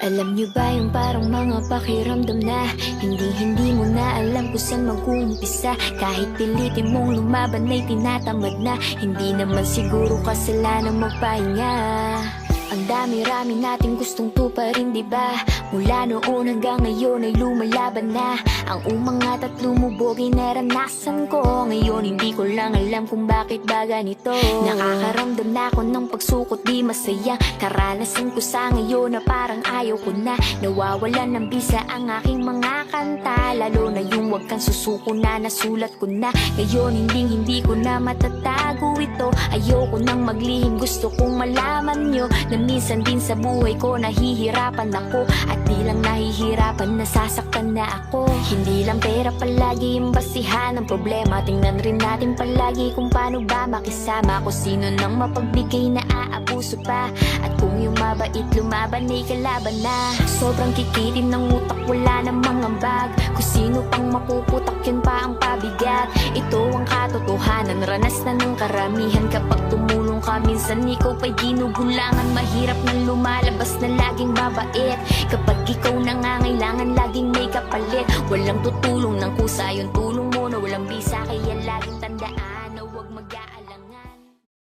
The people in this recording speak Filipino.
Alam nyo ba yung parang mga pakiramdam na Hindi hindi mo na alam kung saan mag-uumpisa? Kahit pilitin mong lumaban ay tinatamad na. Hindi naman siguro kasalanan magpahinga ang dami-rami nating gustong tuparin, di ba? Mula noon hanggang ngayon ay lumalaban na. Ang umangat at lumubog ay naranasan ko. Ngayon hindi ko lang alam kung bakit ba ganito. Nakakaramdam na ako ng pagsukot di masaya. Karanasan ko sa ngayon na parang ayaw ko na. Nawawalan ng bisa ang aking mga kanta. Lalo na yung wag kang susuko na nasulat ko na. Ngayon hindi hindi ko na matatago ito. Ayoko nang maglihim. Gusto kong malaman nyo Na minsan din sa buhay ko nahihirapan ako. At di lang nahihirapan nasasaktan na ako. Hindi lang pera palagi yung basihan ng problema. Tingnan rin natin palagi kung paano ba makisama. Kung sino nang mapagbigay na aabuso pa. At kung yung mabait lumaban ay kalaban na. Sobrang kikitim ng utak wala namang ambag. Kung sino pang mapuputak yun pa ang pabigat. Ito ang katotohanan Ranas na ng karamihan kapag tumulong Minsan ikaw pa'y ginugulangan. Mahirap na lumalabas na laging babait. Kapag ikaw nangangailangan laging may kapalit. Walang tutulong ng kusa yung tulong mo na walang bisa. Kaya laging tandaan